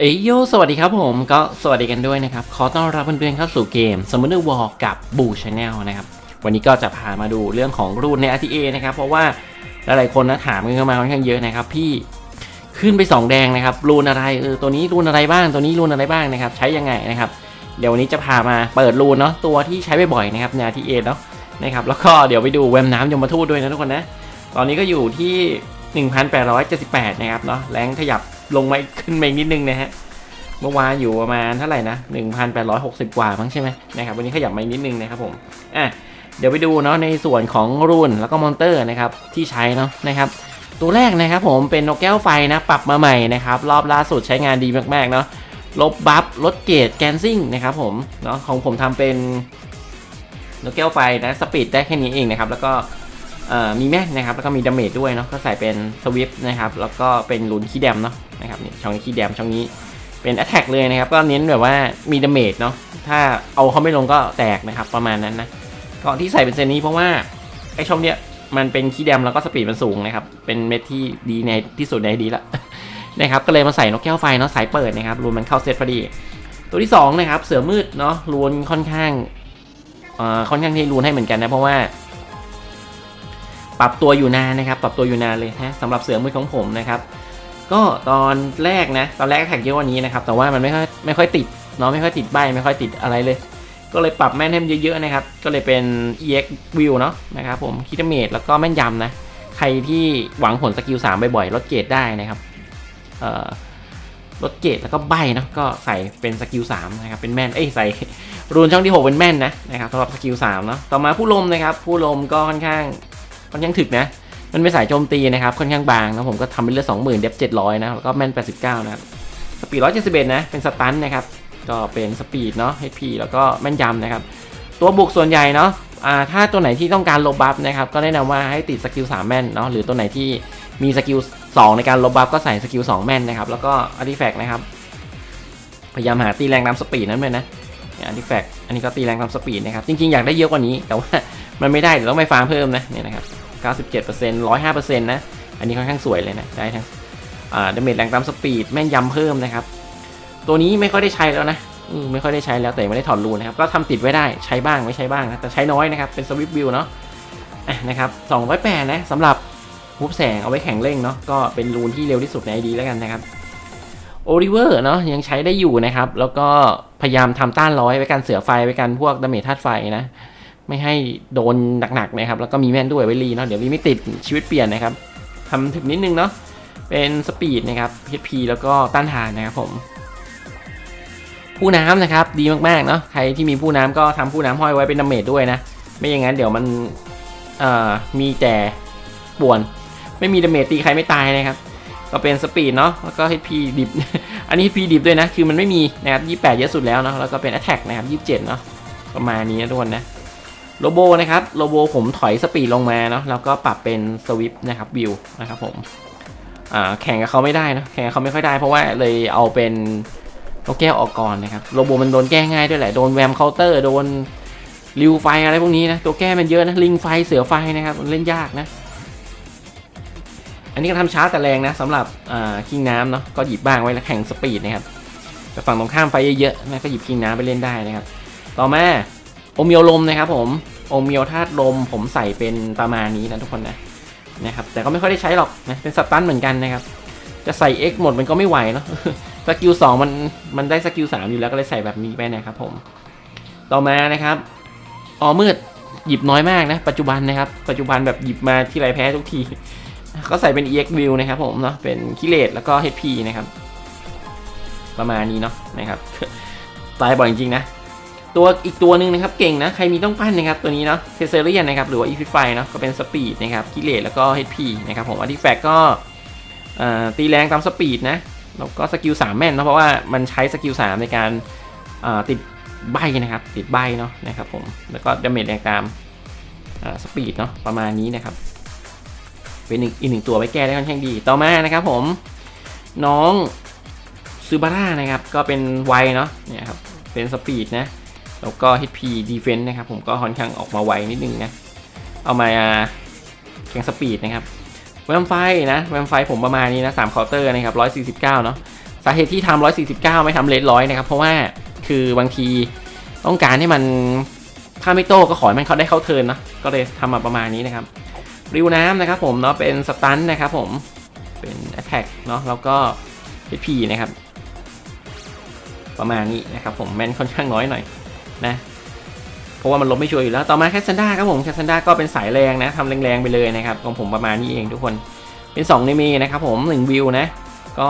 เอ้ยโยสวัสดีครับผมก็สวัสดีกันด้วยนะครับ ขอต้อนรับเพื่อนๆเข้าสู่เกม s u m m o n e r War กับ b ู o Channel นะครับ วันนี้ก็จะพามาดูเรื่องของรูนใน RTA นะครับ เพราะว่าหลายๆคนนะถามกันเข้ามาค่อนข้างเยอะนะครับ พี่ขึ้นไป 2 แดงนะครับ รูนอะไรเออตัวนี้รูนอะไรบ้างตัวนี้รูนอะไรบ้างนะครับ ใช้ยังไงนะครับ เดี๋ยววันนี้จะพามาเปิดรูนเนาะตัวที่ใช้บ่อยๆนะครับใน RTA เนาะนะครับแล้วก็เดี๋ยวไปดูแวมน้ำยมทูตด้วยนะทุกคนนะตอนนี้ก็อยู่ที่ 1,878 นะครับเนาะแรงขยับ ลงมาขึ้นมาอีกนิดนึงนะฮะ เมื่อวานอยู่ประมาณเท่าไหร่นะ 1,860 กว่ามั้งใช่ไหมนะครับ วันนี้ขยับมาอีกนิดนึงนะครับผม อะ เดี๋ยวไปดูเนาะในส่วนของรุ่นแล้วก็มอนเตอร์นะครับที่ใช้เนาะนะครับตัวแรกนะครับผมเป็นนกแก้วไฟนะปรับมาใหม่นะครับรอบล่าสุดใช้งานดีมากๆเนาะลบบัฟลดเกรดแกนซิ่งนะครับผมเนาะของผมทำเป็นนกแก้วไฟนะสปีดได้แค่นี้เองนะครับแล้วก็ มีแม่นะครับแล้วก็มีดาเมจด้วยเนาะก็ใส่เป็นสวิฟนะครับแล้วก็เป็นลุนขี้แดมเนาะนะครับนี่ช่องนี้ขี้แดมช่องนี้เป็น Attack เลยนะครับก็เน้นแบบว่ามีดาเมจเนาะถ้าเอาเขาไม่ลงก็แตกนะครับประมาณนั้นนะก่อนที่ใส่เป็นเซนนี้เพราะว่าไอช่องเนี้ยมันเป็นคีย์แดมแล้วก็สปีดมันสูงนะครับเป็นเม็ดที่ดีในที่สุดในดีละนะครับก็เลยมาใส่นกแก้วไฟเนาะสายเปิดนะครับรูนมันเข้าเซตพอดี ตัวที่สองนะครับเสือมืดเนาะรูนค่อนข้างอ่อค่อนข้างที่รูนให้เหมือนกันนะเพราะว่า ปรับตัวอยู่นานนะครับ ปรับตัวอยู่นานเลยนะสำหรับเสือมืดของผมนะครับ ก็ตอนแรกนะ ตอนแรกแท็กเยอะกว่านี้นะครับ แต่ว่ามันไม่ค่อยไม่ค่อยติดเนาะไม่ค่อยติดใบไม่ค่อยติดอะไรเลย ก็เลยปรับแม่นให้มันเยอะๆนะครับ ก็เลยเป็น EX View เนาะนะครับผมคิดเมตแล้วก็แม่นยำนะ ใครที่หวังผลสกิล3บ่อยๆลดเกรดได้นะครับเอ่อลดเกรดแล้วก็ใบเนาะก็ใส่เป็นสกิล3นะครับเป็นแม่นเอ้ยใส่รูนช่องที่ 6 เป็นแม่นนะนะครับสำหรับสกิล3เนาะต่อมาผู้ลมนะครับผู้ลมก็ค่อนข้าง ค่อนข้างถึกนะ มันเป็นสายโจมตีนะครับค่อนข้างบางนะผมก็ทำเป็นเลือด20,000เดฟ700นะแล้วก็แม่น89นะครับสปีด171นะเป็นสตันนะครับก็เป็นสปีดเนาะ HP แล้วก็แม่นยำนะครับ ตัวบุกส่วนใหญ่เนาะอ่าถ้าตัวไหนที่ต้องการลบบัฟนะครับ ก็แนะนำว่าให้ติดสกิล3แม่นเนาะหรือตัวไหนที่มีสกิล2ในการลบบัฟก็ใส่สกิล2แม่นนะครับ แล้วก็อาร์ติแฟกต์นะครับ พยายามหาตีแรงตามสปีดนั้นเลยนะอาร์ติแฟกต์อันนี้ก็ตีแรงตามสปีดนะครับ จริงๆ อยากได้เยอะกว่านี้ แต่ว่า มันไม่ได้เดี๋ยวต้องไปฟาร์มเพิ่มนะเนี่ยนะครับ97% 105%นะอันนี้ค่อนข้างสวยเลยนะได้ทั้งอ่าดาเมจแรงตามสปีดแม่นยำเพิ่มนะครับ ตัวนี้ไม่ค่อยได้ใช้แล้วนะมไม่ค่อยได้ใช้แล้วแต่ไม่ได้ถอดรูนะครับก็ทำติดไว้ได้ใช้บ้างไม่ใช้บ้างนะแต่ใช้น้อยนะครับเป็นสวิปวิวเนาะนะครับ208นะสำหรับฮุบแสงเอาไว้แข่งเร่งเนาะก็เป็นรูนที่เร็วที่สุดในไอดีแล้วกันนะครับโอริเวอร์เนาะยังใช้ได้อยู่นะครับ แล้วก็พยายามทำต้านร้อยไว้กันเสือไฟไว้กันพวกดาเมจธาตุไฟนะ ไม่ให้โดนหนักๆนะครับ แล้วก็มีแม่นด้วยไว้รีเนาะเดี๋ยวรีไม่ติดชีวิตเปลี่ยนนะครับทำถึงนิดนึงเนาะเป็นสปีดนะครับ HP แล้วก็ต้านทานนะครับผมผู้น้ำนะครับดีมากๆเนาะใครที่มีผู้น้ำก็ทำผู้น้ำห้อยไว้เป็นดาเมจด้วยนะ ไม่อย่างนั้นเดี๋ยวมันมีแต่ป่วน ไม่มีดาเมจตีใครไม่ตายนะครับ ก็เป็นสปีดเนาะแล้วก็ HP ดิบ อันนี้ HP ดิบด้วยนะ คือมันไม่มีนะครับ28 เยอะสุดแล้วเนาะแล้วก็เป็น Attack นะครับ 27 เนาะประมาณนี้นะทุกคนนะ โลโบนะครับโลโบผมถอยสปีดลงมาเนาะแล้วก็ปรับเป็นสวิปนะครับวิวนะครับผมอ่าแข่งกับเขาไม่ได้นะแข่งกับเขาไม่ค่อยได้เพราะว่าเลยเอาเป็นนกแก้วออกก่อนนะครับโลโบมันโดนแก้ง่ายด้วยแหละโดนแวมเคาน์เตอร์โดนริวไฟอะไรพวกนี้นะตัวแก้มันเยอะนะลิงไฟเสือไฟนะครับมันเล่นยากนะ อันนี้ก็ทำช้าแต่แรงนะสำหรับอ่าคิงน้ำเนาะก็หยิบบ้างไว้แล้วแข่งสปีดนะครับแต่ฝั่งตรงข้ามไฟเยอะๆนะก็หยิบคิงน้ำไปเล่นได้นะครับ ต่อมา อมิโอลมนะครับผมโอมิโอธาตุลม ผมใส่เป็นประมาณนี้นะทุกคนนะนะครับแต่ก็ไม่ค่อยได้ใช้หรอกนะเป็นสตันเหมือนกันนะครับ จะใส่ X หมดมันก็ไม่ไหวเนาะสกิลสองมันมันได้สกิลสามอยู่แล้วก็เลยใส่แบบนี้ไปนะครับผมต่อมานะครับออมืดหยิบน้อยมากนะปัจจุบันนะครับ ปัจจุบันแบบหยิบมาที่ไรแพ้ทุกที ก็ใส่เป็น EX View นะครับผมเนาะเป็นคิเลตแล้วก็ HP นะครับ ประมาณนี้เนาะนะครับตายบ่อยจริงๆนะ ตัวอีกตัวหนึ่งนะครับเก่งนะ ใครมีต้องปั้นนะครับ ตัวนี้เนาะเทเซเรียนนะครับ หรือว่าอีฟิไฟเนาะก็เป็นสปีดนะครับกิเลสแล้วก็ HP นะครับผมอาร์ติแฟกก็ตีแรงตามสปีดนะแล้วก็สกิล3แม่นเนาะเพราะว่ามันใช้สกิล3ในการติดใบนะครับ ติดใบเนาะนะครับผมแล้วก็ดาเมจแรงตามสปีดเนาะประมาณนี้นะครับ เป็นอีกอีกหนึ่งตัวไว้แก้ได้ค่อนข้างดีต่อมานะครับผมน้องซูบาร่านะครับก็เป็นไวเนาะเนี่ยครับเป็นสปีดนะ แล้วก็ HP Defense นะครับผมก็ค่อนข้างออกมาไวนิดนึงนะ เอามาแข่งสปีดนะครับแวมไฟนะแวมไฟผมประมาณนี้นะ3เคาน์เตอร์นะครับ149เก้าเนาะสาเหตุที่ทำ149ไม่ทำเลดร้อยนะครับ เพราะว่าคือบางทีต้องการให้มันถ้าไม่โต้ก็ขอให้มันเขาได้เข้าเทินเนะก็เลยทำมาประมาณนี้นะครับริวน้ำนะครับผมเนาะเป็นสตันนะครับผมเป็น attack เนาะแล้วก็ HP นะครับ ประมาณนี้นะครับผมแมนค่อนข้างน้อยหน่อย นะเพราะว่ามันลบไม่ช่วยอยู่แล้ว ต่อมาแคสซันด้าครับผมแคสซันด้าก็เป็นสายแรงนะทำแรงๆไปเลยนะครับของผมประมาณนี้เองทุกคนเป็น2ในเมนะครับผม1วิวนะก็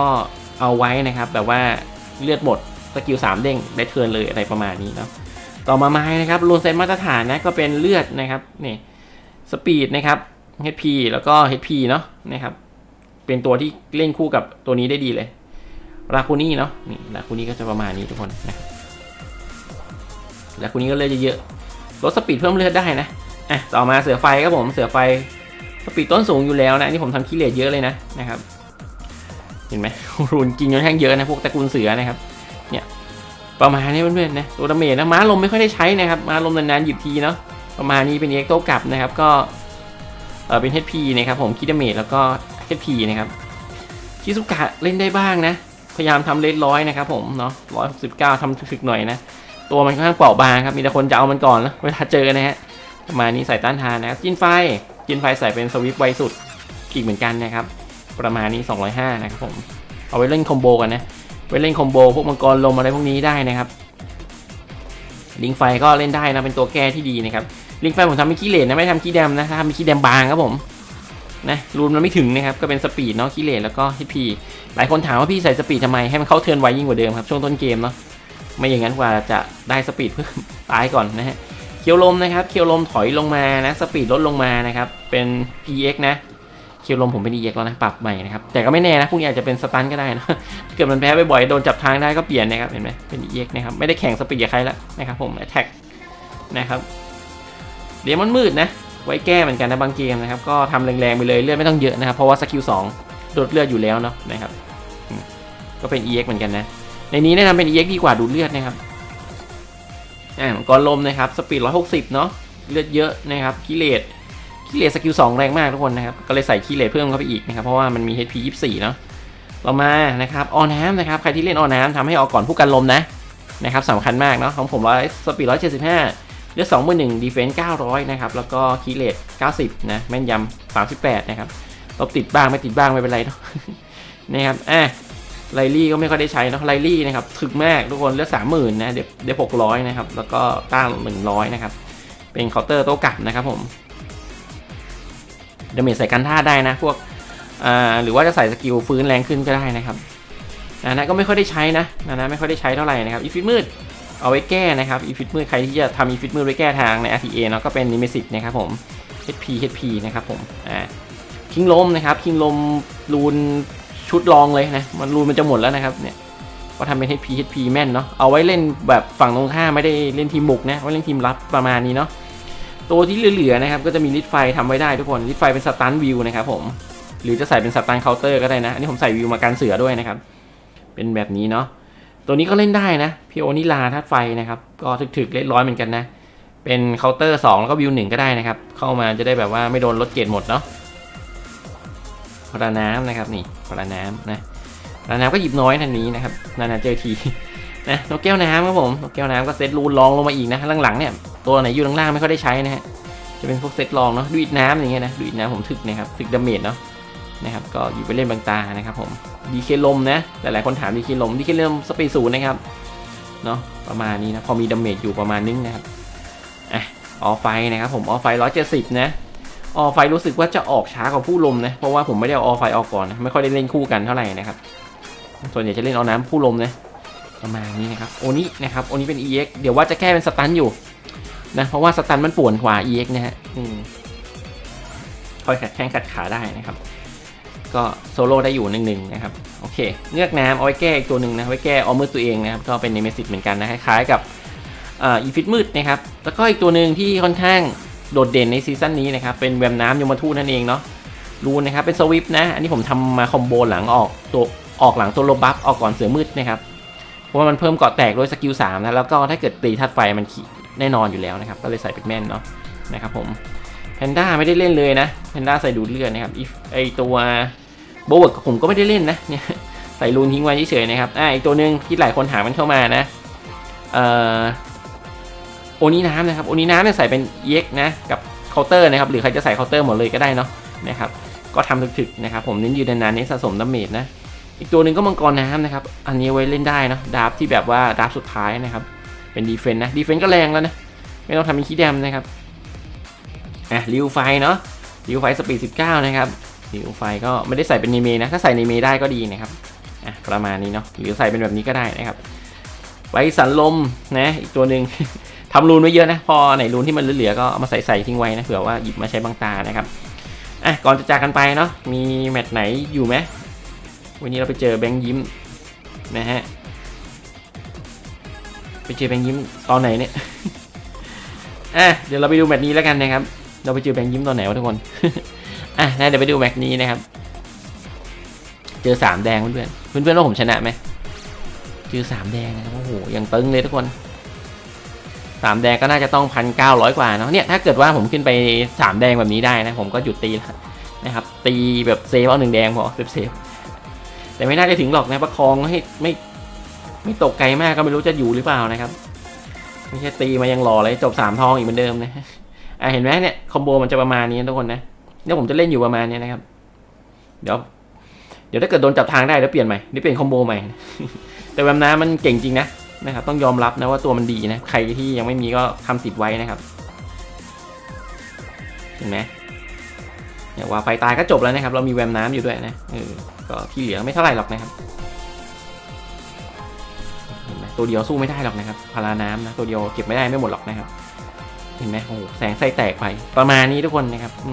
เอาไว้นะครับแบบว่าเลือดหมดสกิล3เด้งได้เทิร์นเลยอะไรประมาณนี้เนาะต่อมาไม้นะครับรูนเซนมาตรฐานนะก็เป็นเลือดนะครับนี่สปีดนะครับ HP แล้วก็ HP เนาะนะครับเป็นตัวที่เล่นคู่กับตัวนี้ได้ดีเลยราคูนี่เนาะนี่ราคูนี่ก็จะประมาณนี้ทุกคนนะครับ ราคูนี่ก็เลือดเยอะๆลดสปีดเพิ่มเลือดได้นะอะต่อมาเสือไฟครับผมเสือไฟสปีดต้นสูงอยู่แล้วนะนี่ผมทำคิเลตเยอะเลยนะนะครับเห็นไหมรูนกินค่อนข้างเยอะนะพวกตระกูลเสือนะครับเนี่ยประมาณนี้เพื่อนๆนะตัวดาเมจนะม้าลมไม่ค่อยได้ใช้นะครับม้าลมนานๆหยิบทีเนาะประมาณนี้เป็นเอ็กโตกลับนะครับก็เออเป็น HP นะครับผมคิดดาเมจแล้วก็ HP นะครับชิซุกะเล่นได้บ้างนะ พยายามทำเลนร้อยนะครับผมเนาะร้อยหกสิบเก้าทำถึกหน่อยนะ ตัวมันค่อนข้างเปราะบางครับ มีแต่คนจะเอามันก่อนนะเวลาเจอนะฮะ ประมาณนี้ใส่ต้านทานนะครับจินไฟจินไฟใส่เป็นสวิปไวสุดอีกเหมือนกันนะครับ ประมาณนี้ 205 นะครับผม เอาไว้เล่นคอมโบกันนะ ไว้เล่นคอมโบพวกมังกรลมอะไรพวกนี้ได้นะครับลิงไฟก็เล่นได้นะเป็นตัวแก้ที่ดีนะครับลิงไฟผมทำไม่ขี้เหร่นะไม่ทำขี้แดมนะทำไม่ขี้แดมบางครับผมนะรูนมันไม่ถึงนะครับก็เป็นสปีดเนาะขี้เหร่แล้วก็ฮิพีหลายคนถามว่าพี่ใส่สปีดทำไมให้มันเข้าเทิร์นไวยิ่งกว่าเดิมครับช่วงต้นเกมเนาะ ไม่อย่างนั้นกว่าจะได้สปีดเพิ่มตายก่อนนะฮะเคียวลมนะครับเคียวลมถอยลงมานะสปีดลดลงมานะครับเป็น EX นะเคียวลมผมเป็น EX แล้วนะปรับใหม่นะครับแต่ก็ไม่แน่นะพวกนี้อาจจะเป็นสตันก็ได้นะเกิดมันแพ้บ่อยๆโดนจับทางได้ก็เปลี่ยนนะครับเห็นไหมเป็น EX นะครับไม่ได้แข่งสปีดกับใครแล้วนะครับผม Attack นะครับเดียมอนมืดนะไว้แก้เหมือนกันนะบางเกมนะครับก็ทำแรงๆไปเลยเลือดไม่ต้องเยอะนะครับเพราะว่าสกิล2โดดเลือดอยู่แล้วเนาะนะครับก็เป็น EX เหมือนกันนะ ในนี้แนะนำเป็น EX ดีกว่าดูดเลือดนะครับอ่ามังกรลมนะครับสปีด160 เนาะเลือดเยอะนะครับกิเลสกิเลสสกิล2แรงมากทุกคนนะครับก็เลยใส่กิเลสเพิ่มเข้าไปอีกนะครับเพราะว่ามันมี HP 24 เนาะต่อมานะครับออน้ำนะครับใครที่เล่นออน้ำทำให้ออกก่อนผู้กันลมนะนะครับสำคัญมากเนาะของผมร้อยสปีด175เลือด21ดีเฟนส์900นะครับแล้วก็กิเลส90นะแม่นยำ38นะครับลบติดบ้างไม่ติดบ้างไม่เป็นไรเนาะนะครับอะ ไลลี่ก็ไม่ค่อยได้ใช้นะไลลี่นะครับถึกมากทุกคนเลือดสามหมื่นนะเดี๋ยวเดี๋ยวหกร้อยนะครับ แล้วก็ต้านหนึ่งร้อยนะครับ เป็นเคาน์เตอร์โต้กลับนะครับผมเดเมจใส่กันท่าได้นะ พวกอ่าหรือว่าจะใส่สกิลฟื้นแรงขึ้นก็ได้นะครับนานะก็ไม่ค่อยได้ใช้นะนานะไม่ค่อยได้ใช้เท่าไหร่นะครับอีฟิตมืดเอาไว้แก้นะครับอีฟิตมืดใครที่จะทำอีฟิตมืดไว้แก้ทางใน RTA เนาะก็เป็นนิเมซิตนะครับผม HP HP นะครับผมอ่าคิงลมนะครับคิงลมรูน ชุดลองเลยนะ มันรูนมันจะหมดแล้วนะครับเนี่ยก็ทำเป็น HP HP แม่นเนาะเอาไว้เล่นแบบฝั่งตรงข้ามไม่ได้เล่นทีมบุกนะไว้เล่นทีมรับประมาณนี้เนาะตัวที่เหลือๆนะครับก็จะมีลิดไฟทำไว้ได้ทุกคนลิดไฟเป็นสตันวิวนะครับผมหรือจะใส่เป็นสตันเคาน์เตอร์ก็ได้นะ อันนี้ผมใส่วิวมากันเสือด้วยนะครับ เป็นแบบนี้เนาะตัวนี้ก็เล่นได้นะพีโอนิลาธาตุไฟนะครับก็ถึกๆเล่นร้อยเหมือนกันนะเป็นเคาน์เตอร์2แล้วก็วิว1ก็ได้นะครับเข้ามาจะได้แบบว่าไม่โดนลดเกรดหมดเนาะ พลาน้ำนะครับนี่พลาน้ำนะพลาน้ำก็หยิบน้อยทันนี้นะครับนานๆเจอทีนะนกแก้วน้ำครับผมนกแก้วน้ำก็เซตรูนลองลงมาอีกนะหลังๆเนี่ยตัวไหนอยู่ล่างๆไม่ค่อยได้ใช้นะฮะจะเป็นพวกเซตลองเนาะดูดน้ำอย่างเงี้ยนะดูดน้ำผมถึกนะครับถึกดาเมจเนาะนะครับก็หยิบไปเล่นบางตานะครับผมดีเคลมนะหลายๆคนถามดีเคลมดีเคลมสปีดศูนย์นะครับเนาะประมาณนี้นะพอมีดาเมจอยู่ประมาณนึงนะครับอะออไฟนะครับผมออไฟร้อยเจ็ดสิบนะ ออไฟรู้สึกว่าจะออกช้ากว่าผู้ลมนะ เพราะว่าผมไม่ได้เอาออไฟออกก่อนนะ ไม่ค่อยได้เล่นคู่กันเท่าไหร่นะครับ ส่วนใหญ่จะเล่นเอาน้ำผู้ลมนะประมาณนี้นะครับ โอนี้นะครับ โอนี้เป็น EX เดี๋ยวว่าจะแก้เป็นสตันอยู่นะ เพราะว่าสตันมันป่วนกว่า EX นะฮะอืมคอยขัดแข้งขัดขาได้นะครับ ก็โซโล่ได้อยู่หนึ่งหนึ่งนะครับ โอเค เงือกน้ำเอาไว้แก้อีกตัวหนึ่งนะ ไว้แก้ออมืดตัวเองนะครับ ก็เป็นเนเมซิสเหมือนกันนะ คล้ายๆกับอ่าอีฟิตมืดนะครับ แล้วก็อีกตัวหนึ่งที่ค่อนข้าง โดดเด่นในซีซั่นนี้นะครับ เป็นแวมน้ำยมทูตนั่นเองเนาะรูนนะครับเป็นสวิปนะ อันนี้ผมทำมาคอมโบหลังออกตัวออกหลังตัวโลบัฟออกก่อนเสือมืดนะครับเพราะว่ามันเพิ่มเกาะแตกด้วยสกิล3นะแล้วก็ถ้าเกิดตีธาตุไฟมันขีแน่นอนอยู่แล้วนะครับ ก็เลยใส่เป็นแม่นเนาะนะครับผมแพนด้าไม่ได้เล่นเลยนะแพนด้าใส่ดูดเลือดนะครับไอตัวโบว์กผมก็ไม่ได้เล่นนะเนี่ยใส่รูนทิ้งไว้เฉยๆนะครับอ่าอีกตัวหนึ่งที่หลายคนถามันเข้ามานะเอ่อ โอนี้น้ำนะครับโอนี้น้ำเนี่ยใส่เป็นเอ็กนะกับเคาน์เตอร์นะครับหรือใครจะใส่เคาน์เตอร์หมดเลยก็ได้เนาะนะครับก็ทำถึกๆนะครับผมเน้นยืนนานๆเน้นสะสมดาเมจนะอีกตัวหนึ่งก็มังกรน้ำนะครับอันนี้ไว้เล่นได้เนาะดาบที่แบบว่าดาบสุดท้ายนะครับเป็นดีเฟนต์นะดีเฟนต์ก็แรงแล้วนะไม่ต้องทำเป็นขี้แดมนะครับอะริวไฟเนาะริวไฟสปีด19 นะครับริวไฟก็ไม่ได้ใส่เป็นเนเมนะถ้าใส่เนเมได้ก็ดีนะครับอะประมาณนี้เนาะหรือใส่เป็นแบบนี้ก็ได้นะครับ ไว้สันลมนะอีกตัวหนึ่งทำรูนไว้เยอะนะ พอไหนรูนที่มันเหลือๆก็เอามาใส่ใส่ทิ้งไว้นะเผื่อว่าหยิบมาใช้บางตานะครับอะก่อนจะจากกันไปเนาะมีแมตช์ไหนอยู่ไหมวันนี้เราไปเจอแบงค์ยิ้มนะฮะไปเจอแบงค์ยิ้มตอนไหนเนี่ยอะเดี๋ยวเราไปดูแมตช์นี้แล้วกันนะครับ เราไปเจอแบงค์ยิ้มตอนไหนวะทุกคนอะนะเดี๋ยวไปดูแมตช์นี้นะครับ เจอสามแดงเพื่อนๆเพื่อนว่าผมชนะไหม เจอสามแดงนะครับโอ้โหยังตึงเลยทุกคนสามแดงก็น่าจะต้องพันเก้าร้อยกว่าเนาะเนี่ยถ้าเกิดว่าผมขึ้นไปสามแดงแบบนี้ได้นะ ผมก็หยุดตีแล้วนะครับ ตีแบบเซฟเอาหนึ่งแดงพอเซฟเซฟแต่ไม่น่าจะถึงหรอกนะประคองให้ไม่ไม่ตกไกลมากก็ไม่รู้จะอยู่หรือเปล่านะครับไม่ใช่ตีมายังรอเลยจบสามทองอีกเหมือนเดิมนะอะเห็นไหมเนี่ยคอมโบมันจะประมาณนี้ทุกคนนะเนี่ยผมจะเล่นอยู่ประมาณนี้นะครับ เดี๋ยว เดี๋ยวถ้าเกิดโดนจับทางได้เดี๋ยวเปลี่ยนใหม่นี่เปลี่ยนคอมโบใหม่ แต่แวมน้ำมันเก่งจริงนะนะครับต้องยอมรับนะว่าตัวมันดีนะใครที่ยังไม่มีก็ทำติดไว้นะครับเห็นไหมเนี่ยว่าไฟตายก็จบแล้วนะครับ เรามีแวมน้ำอยู่ด้วยนะเออก็ที่เหลือไม่เท่าไหร่หรอกนะครับเห็นไหมตัวเดียวสู้ไม่ได้หรอกนะครับพาราน้ำนะตัวเดียวเก็บไม่ได้ไม่หมดหรอกนะครับ เห็นไหมโอ้แสงไส้แตกไปประมาณนี้ทุกคนนะครับอื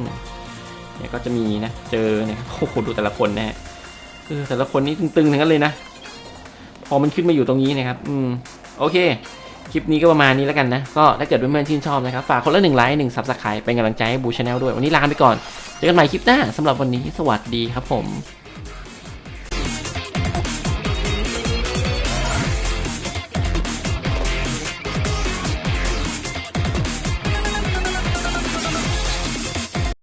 เนี่ยก็จะมีนะเจอเนี่ยโอ้โหดูแต่ละคนนะฮะเออแต่ละคนนี่ตึงๆทั้งนั้นเลยนะ พอมันขึ้นมาอยู่ตรงนี้นะครับ อืม โอเค คลิปนี้ก็ประมาณนี้แล้วกันนะ ก็ถ้าเกิดเพื่อนๆชื่นชอบนะครับ ฝากคนละหนึ่งไลค์หนึ่งซับสไครป์เป็นกำลังใจให้บูชาแนลด้วย วันนี้ลาไปก่อน เจอกันใหม่คลิปหน้าสำหรับวันนี้ สวัสดีครับผม